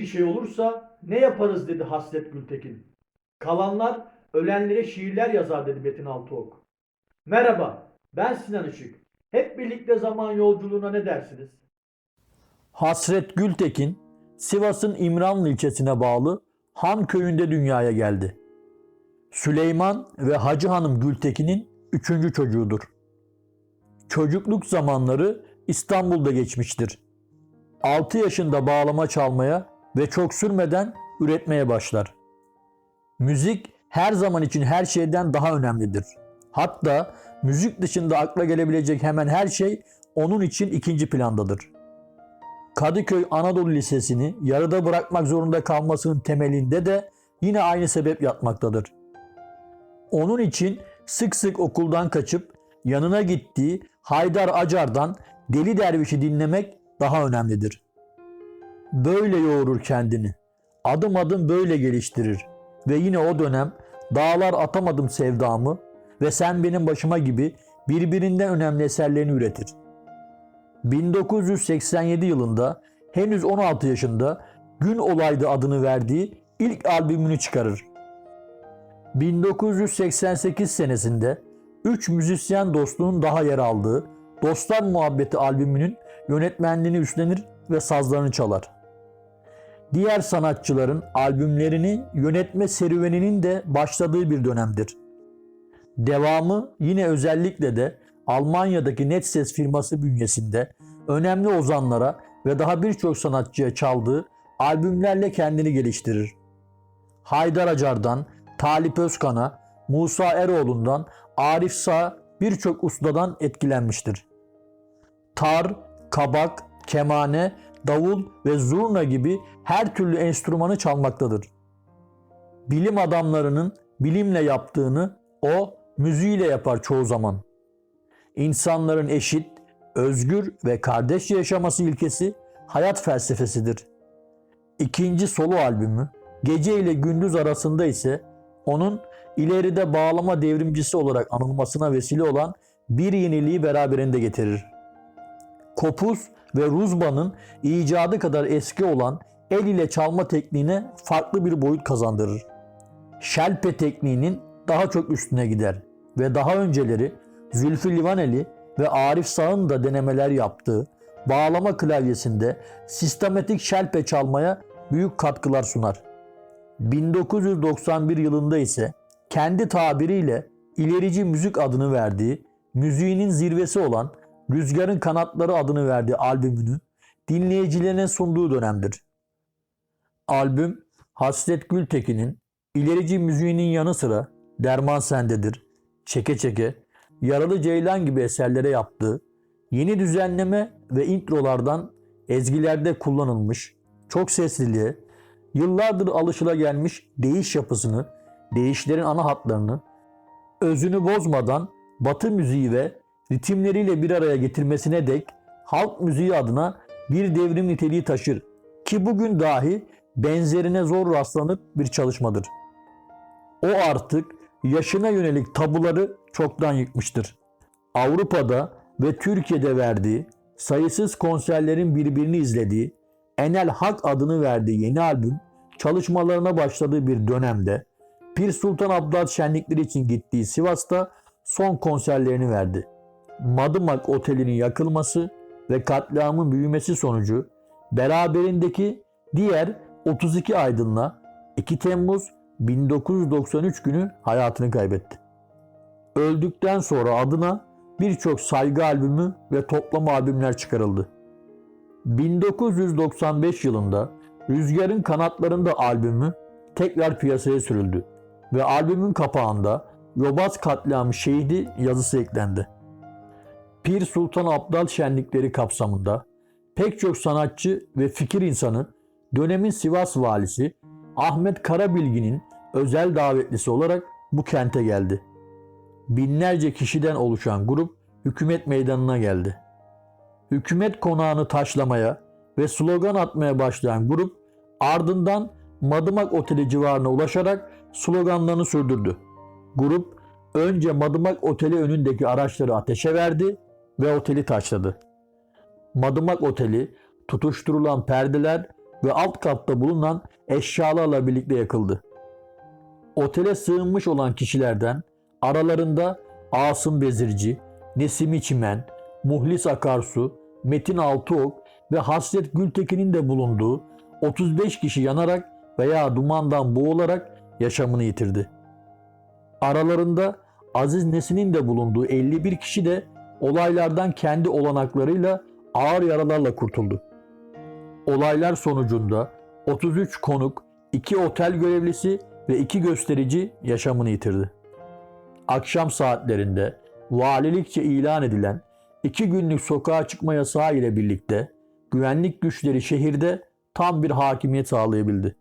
bir şey olursa ne yaparız dedi Hasret Gültekin. Kalanlar ölenlere şiirler yazar dedi Metin Altıok. Merhaba ben Sinan Işık. Hep birlikte zaman yolculuğuna ne dersiniz? Hasret Gültekin Sivas'ın İmranlı ilçesine bağlı Han köyünde dünyaya geldi. Süleyman ve Hacı Hanım Gültekin'in üçüncü çocuğudur. Çocukluk zamanları İstanbul'da geçmiştir. 6 yaşında bağlama çalmaya ve çok sürmeden üretmeye başlar. Müzik her zaman için her şeyden daha önemlidir. Hatta müzik dışında akla gelebilecek hemen her şey onun için ikinci plandadır. Kadıköy Anadolu Lisesi'ni yarıda bırakmak zorunda kalmasının temelinde de yine aynı sebep yatmaktadır. Onun için sık sık okuldan kaçıp yanına gittiği Haydar Acar'dan Deli Derviş'i dinlemek daha önemlidir. Böyle yoğurur kendini. Adım adım böyle geliştirir. Ve yine o dönem Dağlar Atamadım Sevdamı ve Sen Benim Başıma gibi birbirinden önemli eserlerini üretir. 1987 yılında henüz 16 yaşında Gün Olaydı adını verdiği ilk albümünü çıkarır. 1988 senesinde 3 müzisyen dostluğun daha yer aldığı Dostlar Muhabbeti albümünün yönetmenliğini üstlenir ve sazlarını çalar. Diğer sanatçıların albümlerini yönetme serüveninin de başladığı bir dönemdir. Devamı yine özellikle de Almanya'daki Netses firması bünyesinde önemli ozanlara ve daha birçok sanatçıya çaldığı albümlerle kendini geliştirir. Haydar Acar'dan Talip Özkan'a, Musa Eroğlu'ndan Arif Sağ birçok ustadan etkilenmiştir. Tar, kabak, kemane, davul ve zurna gibi her türlü enstrümanı çalmaktadır. Bilim adamlarının bilimle yaptığını o müziğiyle yapar çoğu zaman. İnsanların eşit, özgür ve kardeşçe yaşaması ilkesi hayat felsefesidir. İkinci solo albümü Gece ile Gündüz arasında ise onun ileride bağlama devrimcisi olarak anılmasına vesile olan bir yeniliği beraberinde getirir. Kopuz ve Ruzba'nın icadı kadar eski olan el ile çalma tekniğine farklı bir boyut kazandırır. Şelpe tekniğinin daha çok üstüne gider ve daha önceleri Zülfü Livaneli ve Arif Sağ'ın da denemeler yaptığı bağlama klavyesinde sistematik şelpe çalmaya büyük katkılar sunar. 1991 yılında ise kendi tabiriyle ilerici müzik adını verdiği, müziğinin zirvesi olan Rüzgarın Kanatları adını verdiği albümünü dinleyicilerine sunduğu dönemdir. Albüm Hasret Gültekin'in ilerici müziğinin yanı sıra Derman Sendedir, Çeke Çeke, Yaralı Ceylan gibi eserlere yaptığı yeni düzenleme ve introlardan ezgilerde kullanılmış çok sesliliğe, yıllardır alışılagelmiş değiş yapısını, değişlerin ana hatlarını, özünü bozmadan batı müziği ve ritimleriyle bir araya getirmesine dek halk müziği adına bir devrim niteliği taşır. Ki bugün dahi benzerine zor rastlanıp bir çalışmadır. O artık yaşına yönelik tabuları çoktan yıkmıştır. Avrupa'da ve Türkiye'de verdiği sayısız konserlerin birbirini izlediği Enel Hak adını verdiği yeni albüm çalışmalarına başladığı bir dönemde Pir Sultan Abdal şenlikleri için gittiği Sivas'ta son konserlerini verdi. Madımak Oteli'nin yakılması ve katliamın büyümesi sonucu beraberindeki diğer 32 aydınla 2 Temmuz 1993 günü hayatını kaybetti. Öldükten sonra adına birçok saygı albümü ve toplama albümler çıkarıldı. 1995 yılında Rüzgarın Kanatlarında albümü tekrar piyasaya sürüldü ve albümün kapağında Yobaz Katliamı Şehidi yazısı eklendi. Pir Sultan Abdal şenlikleri kapsamında pek çok sanatçı ve fikir insanı dönemin Sivas valisi Ahmet Karabilgi'nin özel davetlisi olarak bu kente geldi. Binlerce kişiden oluşan grup hükümet meydanına geldi. Hükümet konağını taşlamaya ve slogan atmaya başlayan grup ardından Madımak Oteli civarına ulaşarak sloganlarını sürdürdü. Grup önce Madımak Oteli önündeki araçları ateşe verdi ve oteli taşladı. Madımak Oteli, tutuşturulan perdeler ve alt katta bulunan eşyalarla birlikte yakıldı. Otele sığınmış olan kişilerden aralarında Asım Bezirci, Nesimi Çimen, Muhlis Akarsu, Metin Altıok ve Hasret Gültekin'in de bulunduğu 35 kişi yanarak veya dumandan boğularak yaşamını yitirdi. Aralarında Aziz Nesin'in de bulunduğu 51 kişi de olaylardan kendi olanaklarıyla ağır yaralarla kurtuldu. Olaylar sonucunda 33 konuk, 2 otel görevlisi ve 2 gösterici yaşamını yitirdi. Akşam saatlerinde valilikçe ilan edilen 2 günlük sokağa çıkma yasağı ile birlikte güvenlik güçleri şehirde tam bir hakimiyet sağlayabildi.